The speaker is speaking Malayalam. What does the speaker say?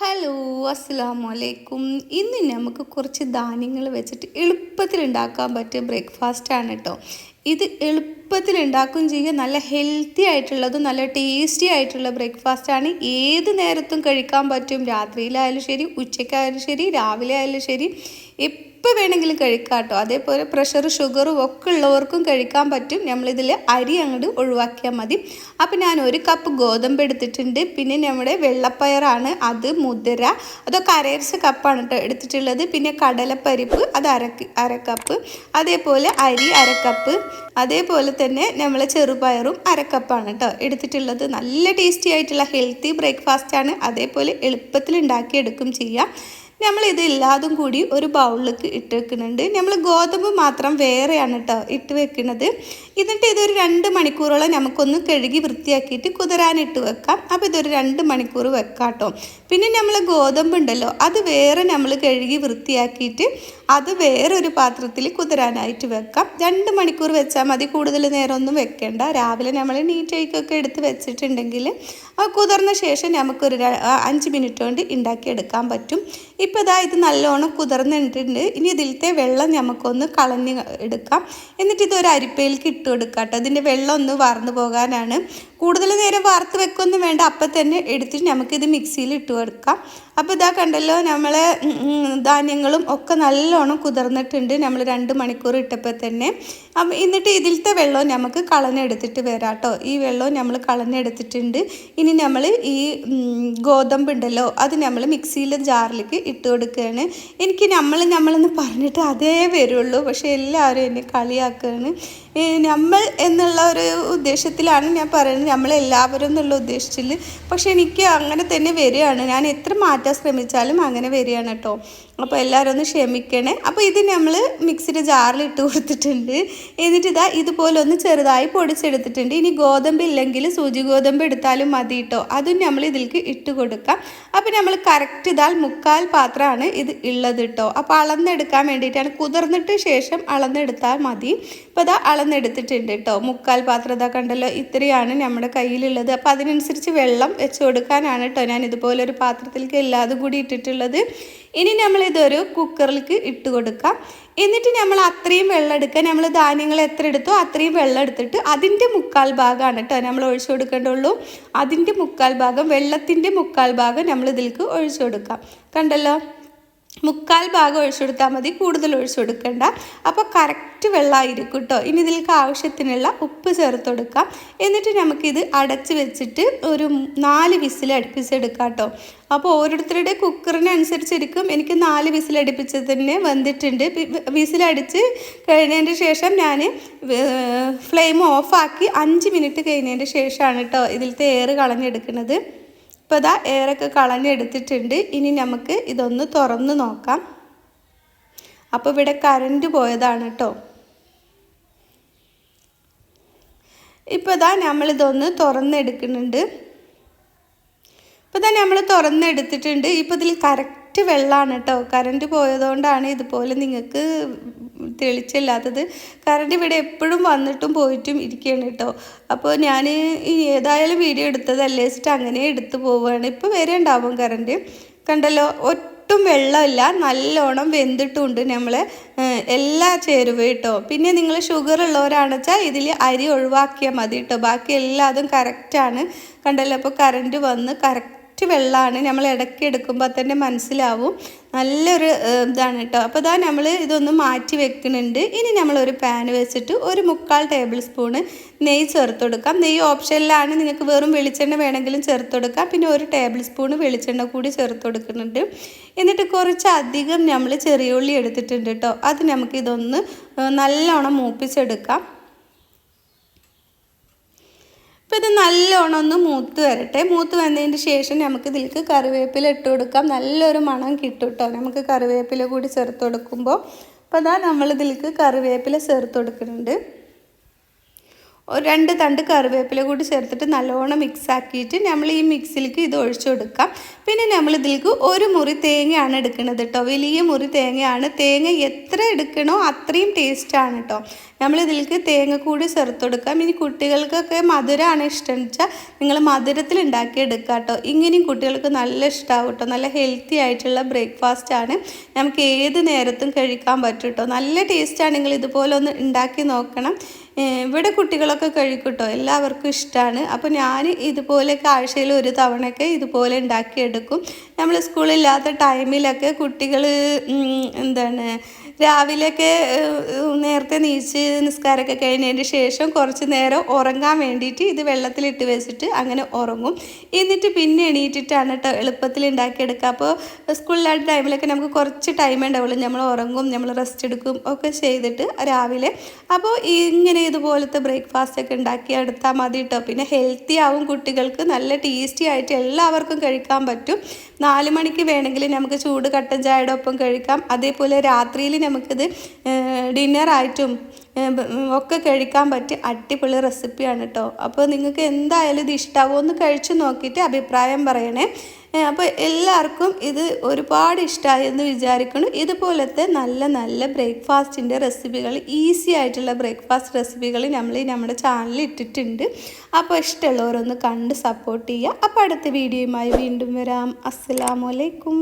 ഹലോ അസ്സാം വലൈക്കും ഇന്ന് നമുക്ക് കുറച്ച് ധാന്യങ്ങൾ വെച്ചിട്ട് എളുപ്പത്തിൽ ഉണ്ടാക്കാൻ പറ്റിയ ബ്രേക്ക്ഫാസ്റ്റ് ആണ് കേട്ടോ ഇത് എളുപ്പത്തിൽ ഉണ്ടാക്കുകയും ചെയ്യുക നല്ല ഹെൽത്തി ആയിട്ടുള്ളതും നല്ല ടേസ്റ്റി ആയിട്ടുള്ള ബ്രേക്ക്ഫാസ്റ്റ് ആണ്. ഏത് നേരത്തും കഴിക്കാൻ പറ്റും. രാത്രിയിലായാലും ശരി ഉച്ചയ്ക്കായാലും ശരി രാവിലെ ആയാലും ശരി. എപ്പോൾ വേണമെങ്കിലും കഴിക്കാം കേട്ടോ അതേപോലെ പ്രഷർ ഷുഗറും ഒക്കെ ഉള്ളവർക്കും കഴിക്കാൻ പറ്റും. നമ്മളിതിൽ അരി അങ്ങോട്ട് ഒഴിവാക്കിയാൽ മതി. അപ്പം ഞാൻ ഒരു കപ്പ് ഗോതമ്പ് എടുത്തിട്ടുണ്ട്. പിന്നെ നമ്മുടെ വെള്ളപ്പയറാണ്. അത് മുതിര. അതൊക്കെ അരയരച്ച കപ്പാണ് കേട്ടോ എടുത്തിട്ടുള്ളത്. പിന്നെ കടലപ്പരിപ്പ് അത് അര അരക്കപ്പ് കപ്പ് അതേപോലെ അരി അരക്കപ്പ് കപ്പ് അതേപോലെ തന്നെ നമ്മൾ ചെറുപയറും അരക്കപ്പാണ് കപ്പാണ് കേട്ടോ എടുത്തിട്ടുള്ളത്. നല്ല ടേസ്റ്റി ആയിട്ടുള്ള ഹെൽത്തി ബ്രേക്ക്ഫാസ്റ്റാണ് അതേപോലെ എളുപ്പത്തിൽ ഉണ്ടാക്കിയെടുക്കും ചെയ്യാം. നമ്മൾ ഇത് എല്ലാതും കൂടി ഒരു ബൗളിലേക്ക് ഇട്ട് വെക്കുന്നുണ്ട്. നമ്മൾ ഗോതമ്പ് മാത്രം വേറെയാണ് കേട്ടോ ഇട്ട് വെക്കുന്നത്. എന്നിട്ട് ഇതൊരു രണ്ട് മണിക്കൂറോളം നമുക്കൊന്ന് കഴുകി വൃത്തിയാക്കിയിട്ട് കുതിരാനിട്ട് വെക്കാം. അപ്പോൾ ഇതൊരു രണ്ട് മണിക്കൂർ വെക്കാം കേട്ടോ പിന്നെ നമ്മൾ ഗോതമ്പ് ഉണ്ടല്ലോ അത് വേറെ നമ്മൾ കഴുകി വൃത്തിയാക്കിയിട്ട് അത് വേറൊരു പാത്രത്തിൽ കുതിരാനായിട്ട് വെക്കാം. രണ്ട് മണിക്കൂർ വെച്ചാൽ മതി കൂടുതൽ നേരമൊന്നും വെക്കേണ്ട. രാവിലെ നമ്മൾ നീറ്റേക്കൊക്കെ എടുത്ത് വെച്ചിട്ടുണ്ടെങ്കിൽ കുതിർന്ന ശേഷം നമുക്കൊരു അഞ്ച് മിനിറ്റ് കൊണ്ട് ഉണ്ടാക്കിയെടുക്കാൻ പറ്റും. ഇപ്പോൾ ഇതാ ഇത് നല്ലോണം കുതിർന്നിട്ടുണ്ട് ഇനി ഇതിലത്തെ വെള്ളം നമുക്കൊന്ന് കളഞ്ഞ് എടുക്കാം. എന്നിട്ട് ഇത് ഒരു അരിപ്പയിലേക്ക് ഇട്ട് കൊടുക്കാം കേട്ടോ ഇതിന്റെ വെള്ളം ഒന്ന് വാർന്നു പോകാനാണ്. കൂടുതൽ നേരം വാർത്ത് വെക്കൊന്നും വേണ്ട. അപ്പം തന്നെ എടുത്തിട്ട് നമുക്കിത് മിക്സിയിൽ ഇട്ട് കൊടുക്കാം. അപ്പോൾ ഇതാ കണ്ടല്ലോ ഉം, ധാന്യങ്ങളും ഒക്കെ നല്ലോണം കുതിർന്നിട്ടുണ്ട് നമ്മൾ രണ്ട് മണിക്കൂർ ഇട്ടപ്പോൾ തന്നെ. അപ്പം എന്നിട്ട് ഇതിലത്തെ വെള്ളം നമുക്ക് കളഞ്ഞെടുത്തിട്ട് വരാം കേട്ടോ ഈ വെള്ളവും നമ്മൾ കളഞ്ഞെടുത്തിട്ടുണ്ട്. ഇനി നമ്മൾ ഈ ഗോതമ്പ് ഉണ്ടല്ലോ അത് നമ്മൾ മിക്സിയിലെ ജാറിലേക്ക് ഇട്ട് കൊടുക്കുകയാണ് എനിക്ക് നമ്മൾ നമ്മളെന്ന് പറഞ്ഞിട്ട് അതേ വരുള്ളൂ. പക്ഷേ എല്ലാവരും എന്നെ കളിയാക്കുകയാണ് ഈ നമ്മൾ എന്നുള്ള ഒരു ഉദ്ദേശത്തിലാണ് ഞാൻ പറയുന്നത്. നമ്മളെല്ലാവരും എന്നുള്ള ഉദ്ദേശത്തിൽ. പക്ഷെ എനിക്ക് അങ്ങനെ തന്നെ വരികയാണ്. ഞാൻ എത്ര മാറ്റാൻ ശ്രമിച്ചാലും അങ്ങനെ വരികയാണ് കേട്ടോ. അപ്പോൾ എല്ലാവരും ഒന്ന് ക്ഷമിക്കണേ. അപ്പോൾ ഇത് നമ്മൾ മിക്സിയുടെ ജാറിൽ ഇട്ട് കൊടുത്തിട്ടുണ്ട്. എന്നിട്ട് ഇതാ ഇതുപോലെ ഒന്ന് ചെറുതായി പൊടിച്ചെടുത്തിട്ടുണ്ട്. ഇനി ഗോതമ്പ് ഇല്ലെങ്കിൽ സൂചി ഗോതമ്പ് എടുത്താലും മതി കേട്ടോ. അതും നമ്മൾ ഇതിലേക്ക് ഇട്ട് കൊടുക്കാം. അപ്പോൾ നമ്മൾ കറക്റ്റ് ഇതാൽ മുക്കാൽ പാത്രമാണ് ഇത് ഉള്ളത് കേട്ടോ. അപ്പോൾ അളന്നെടുക്കാൻ വേണ്ടിയിട്ടാണ്. കുതിർന്നിട്ട് ശേഷം അളന്നെടുത്താൽ മതി. അപ്പോൾ ഇതാ അളന്നെടുത്തിട്ടുണ്ട് കേട്ടോ മുക്കാൽ പാത്രത കണ്ടല്ലോ ഇത്രയാണ് നമ്മുടെ കയ്യിലുള്ളത്. അപ്പോൾ അതിനനുസരിച്ച് വെള്ളം വെച്ച് കൊടുക്കാനാണ് കേട്ടോ ഞാൻ ഇതുപോലെ ഒരു പാത്രത്തിലേക്ക് എല്ലാതും കൂടി ഇട്ടിട്ടുള്ളത്. ഇനി നമ്മൾ ഇതൊരു കുക്കറിലേക്ക് ഇട്ട് കൊടുക്കാം. എന്നിട്ട് നമ്മൾ അത്രയും വെള്ളം എടുക്കുക നമ്മൾ ധാന്യങ്ങൾ എത്ര എടുത്തോ അത്രയും വെള്ളം എടുത്തിട്ട് അതിന്റെ മുക്കാൽ ഭാഗമാണ് കേട്ടോ നമ്മൾ ഒഴിച്ചു കൊടുക്കേണ്ടുള്ളൂ. അതിന്റെ മുക്കാൽ ഭാഗം വെള്ളത്തിന്റെ മുക്കാൽ ഭാഗം നമ്മൾ ഇതിലേക്ക് ഒഴിച്ചു കൊടുക്കാം. കണ്ടല്ലോ? മുക്കാൽ ഭാഗം ഒഴിച്ചു കൊടുത്താൽ മതി കൂടുതൽ ഒഴിച്ചു കൊടുക്കണ്ട അപ്പോൾ കറക്റ്റ് വെള്ളമായിരിക്കും കേട്ടോ ഇനി ഇതിലേക്ക് ആവശ്യത്തിനുള്ള ഉപ്പ് ചേർത്ത് കൊടുക്കാം. എന്നിട്ട് നമുക്കിത് അടച്ച് വെച്ചിട്ട് ഒരു നാല് വിസിൽ അടുപ്പിച്ചെടുക്കാം കേട്ടോ അപ്പോൾ ഓരോരുത്തരുടെ കുക്കറിനനുസരിച്ചിരിക്കും. എനിക്ക് നാല് തന്നെ വന്നിട്ടുണ്ട്. വിസിലടിച്ച് കഴിഞ്ഞതിന് ശേഷം ഞാൻ ഫ്ലെയിം ഓഫാക്കി അഞ്ച് മിനിറ്റ് കഴിഞ്ഞതിന് ശേഷമാണ് കേട്ടോ ഇതിലത്തെ എയർ കളഞ്ഞെടുക്കുന്നത്. ഇപ്പോൾ ഇതാ എയറൊക്കെ കളഞ്ഞെടുത്തിട്ടുണ്ട്. ഇനി നമുക്ക് ഇതൊന്ന് തുറന്ന് നോക്കാം. അപ്പോൾ ഇവിടെ കറണ്ട് പോയതാണ് കേട്ടോ ഇപ്പോൾ ഇതാ നമ്മളിതൊന്ന് തുറന്നെടുക്കുന്നുണ്ട്. ഇപ്പോൾ തന്നെ നമ്മൾ തുറന്നെടുത്തിട്ടുണ്ട്. ഇപ്പോൾ ഇതിൽ കറക്റ്റ് വെള്ളമാണ് കേട്ടോ കറണ്ട് പോയതുകൊണ്ടാണ് ഇതുപോലെ നിങ്ങൾക്ക് തെളിച്ചില്ലാത്തത്. കറണ്ട് ഇവിടെ എപ്പോഴും വന്നിട്ടും പോയിട്ടും ഇരിക്കുകയാണ് കേട്ടോ. അപ്പോൾ ഞാൻ ഏതായാലും വീഡിയോ എടുത്തതല്ലേ? വെച്ചിട്ട് അങ്ങനെ എടുത്തു പോവുകയാണ്. ഇപ്പോൾ വരെ ഉണ്ടാവും കറണ്ട് കണ്ടല്ലോ ഒട്ടും വെള്ളമില്ല. നല്ലോണം വെന്തിട്ടുണ്ട് നമ്മൾ എല്ലാ ചേരുവ കേട്ടോ. പിന്നെ നിങ്ങൾ ഷുഗർ ഉള്ളവരാണെന്ന് വെച്ചാൽ ഇതിൽ അരി ഒഴിവാക്കിയാൽ മതി കേട്ടോ. ബാക്കി എല്ലാതും കറക്റ്റാണ് കണ്ടല്ലോ അപ്പോൾ കറണ്ട് വന്ന് കറക്റ്റ് വെള്ളമാണ് നമ്മൾ ഇടയ്ക്ക് എടുക്കുമ്പോൾ തന്നെ മനസ്സിലാവും. നല്ലൊരു ഇതാണ് കേട്ടോ. അപ്പോൾ ഇതാ നമ്മൾ ഇതൊന്ന് മാറ്റി വെക്കുന്നുണ്ട്. ഇനി നമ്മളൊരു പാൻ വെച്ചിട്ട് ഒരു മുക്കാൽ ടേബിൾ സ്പൂണ് നെയ്യ് ചേർത്ത് കൊടുക്കാം. നെയ്യ് ഓപ്ഷനിലാണ് നിങ്ങൾക്ക് വെറും വെളിച്ചെണ്ണ വേണമെങ്കിലും ചേർത്ത് കൊടുക്കാം. പിന്നെ ഒരു ടേബിൾ സ്പൂണ് വെളിച്ചെണ്ണ കൂടി ചേർത്ത് കൊടുക്കുന്നുണ്ട്. എന്നിട്ട് കുറച്ച് അധികം നമ്മൾ ചെറിയ ഉള്ളി എടുത്തിട്ടുണ്ട് കേട്ടോ. അത് നമുക്കിതൊന്ന് നല്ലോണം മൂപ്പിച്ചെടുക്കാം. അപ്പോൾ ഇത് നല്ലോണം ഒന്ന് മൂത്ത് വരട്ടെ. മൂത്ത് വന്നതിന് ശേഷം നമുക്ക് ഇതിലേക്ക് കറിവേപ്പില ഇട്ട് കൊടുക്കാം. നല്ലൊരു മണം കിട്ടും കേട്ടോ നമുക്ക് കറിവേപ്പില കൂടി ചേർത്ത് കൊടുക്കുമ്പോൾ അപ്പോൾ അതാ നമ്മളിതിലേക്ക് കറിവേപ്പില ചേർത്ത് കൊടുക്കുന്നുണ്ട്. ഒരു രണ്ട് തണ്ട് കറിവേപ്പില കൂടി ചേർത്തിട്ട് നല്ലോണം മിക്സ് ആക്കിയിട്ട് നമ്മൾ ഈ മിക്സിലേക്ക് ഇത് ഒഴിച്ചു കൊടുക്കാം. പിന്നെ നമ്മൾ ഇതിലേക്ക് ഒരു മുറി തേങ്ങയാണ് എടുക്കുന്നത് കേട്ടോ വലിയ മുറി തേങ്ങയാണ്. തേങ്ങ എത്ര എടുക്കണോ അത്രയും ടേസ്റ്റാണ് കേട്ടോ നമ്മൾ ഇതിലേക്ക് തേങ്ങ കൂടി ചേർത്ത് കൊടുക്കാം. ഇനി കുട്ടികൾക്കൊക്കെ മധുരമാണ് ഇഷ്ടം വെച്ചാൽ നിങ്ങൾ മധുരത്തിൽ ഉണ്ടാക്കി എടുക്കുക കേട്ടോ ഇങ്ങനെയും കുട്ടികൾക്ക് നല്ല ഇഷ്ടമാവും കേട്ടോ നല്ല ഹെൽത്തി ആയിട്ടുള്ള ബ്രേക്ക്ഫാസ്റ്റ് ആണ്. നമുക്ക് ഏത് നേരത്തും കഴിക്കാൻ പറ്റും കേട്ടോ നല്ല ടേസ്റ്റാണ് നിങ്ങൾ ഇതുപോലെ ഒന്ന് ഉണ്ടാക്കി നോക്കണം. ഇവിടെ കുട്ടികളൊക്കെ കഴിക്കട്ടോ. എല്ലാവർക്കും ഇഷ്ടമാണ് അപ്പോൾ ഞാൻ ഇതുപോലെയൊക്കെ ആഴ്ചയിൽ ഒരു തവണയൊക്കെ ഇതുപോലെ ഉണ്ടാക്കിയെടുക്കും. നമ്മൾ സ്കൂളില്ലാത്ത ടൈമിലൊക്കെ കുട്ടികൾ എന്താണ് രാവിലെയൊക്കെ നേരത്തെ നീച്ച് നിസ്കാരമൊക്കെ കഴിഞ്ഞതിന് ശേഷം കുറച്ച് നേരം ഉറങ്ങാൻ വേണ്ടിയിട്ട് ഇത് വെള്ളത്തിലിട്ട് വെച്ചിട്ട് അങ്ങനെ ഉറങ്ങും. എന്നിട്ട് പിന്നെ എണീറ്റിട്ടാണ് കേട്ടോ എളുപ്പത്തിൽ ഉണ്ടാക്കിയെടുക്കുക. അപ്പോൾ സ്കൂളിലാത്ത ടൈമിലൊക്കെ നമുക്ക് കുറച്ച് ടൈം ഉണ്ടാവുള്ളൂ. നമ്മൾ ഉറങ്ങും നമ്മൾ റെസ്റ്റ് എടുക്കും ഒക്കെ ചെയ്തിട്ട് രാവിലെ. അപ്പോൾ ഇങ്ങനെ ഇതുപോലത്തെ ബ്രേക്ക്ഫാസ്റ്റ് ഒക്കെ ഉണ്ടാക്കി എടുത്താൽ മതി കേട്ടോ പിന്നെ ഹെൽത്തി ആവും കുട്ടികൾക്ക്. നല്ല ടേസ്റ്റി ആയിട്ട് എല്ലാവർക്കും കഴിക്കാൻ പറ്റും. നാല് മണിക്ക് വേണമെങ്കിൽ നമുക്ക് ചൂട് കട്ടൻ ചായയുടെ ഒപ്പം കഴിക്കാം. അതേപോലെ രാത്രിയിൽ നമുക്കിത് ഡിന്നറായിട്ടും ഒക്കെ കഴിക്കാൻ പറ്റിയ അടിപൊളി റെസിപ്പിയാണ് കേട്ടോ അപ്പോൾ നിങ്ങൾക്ക് എന്തായാലും ഇത് ഇഷ്ടമാവും ഒന്ന് കഴിച്ചു നോക്കിയിട്ട് അഭിപ്രായം പറയണേ. അപ്പോൾ എല്ലാവർക്കും ഇത് ഒരുപാട് ഇഷ്ടമായി എന്ന് വിചാരിക്കുന്നു. ഇതുപോലത്തെ നല്ല നല്ല ബ്രേക്ക്ഫാസ്റ്റിന്റെ റെസിപ്പികൾ ഈസി ആയിട്ടുള്ള ബ്രേക്ക്ഫാസ്റ്റ് റെസിപ്പികൾ നമ്മൾ നമ്മുടെ ചാനലിൽ ഇട്ടിട്ടുണ്ട്. അപ്പോൾ ഇഷ്ടമുള്ളവരൊന്ന് കണ്ട് സപ്പോർട്ട് ചെയ്യുക. അപ്പോൾ അടുത്ത വീഡിയോയുമായി വീണ്ടും വരാം. അസ്സലാമലൈക്കും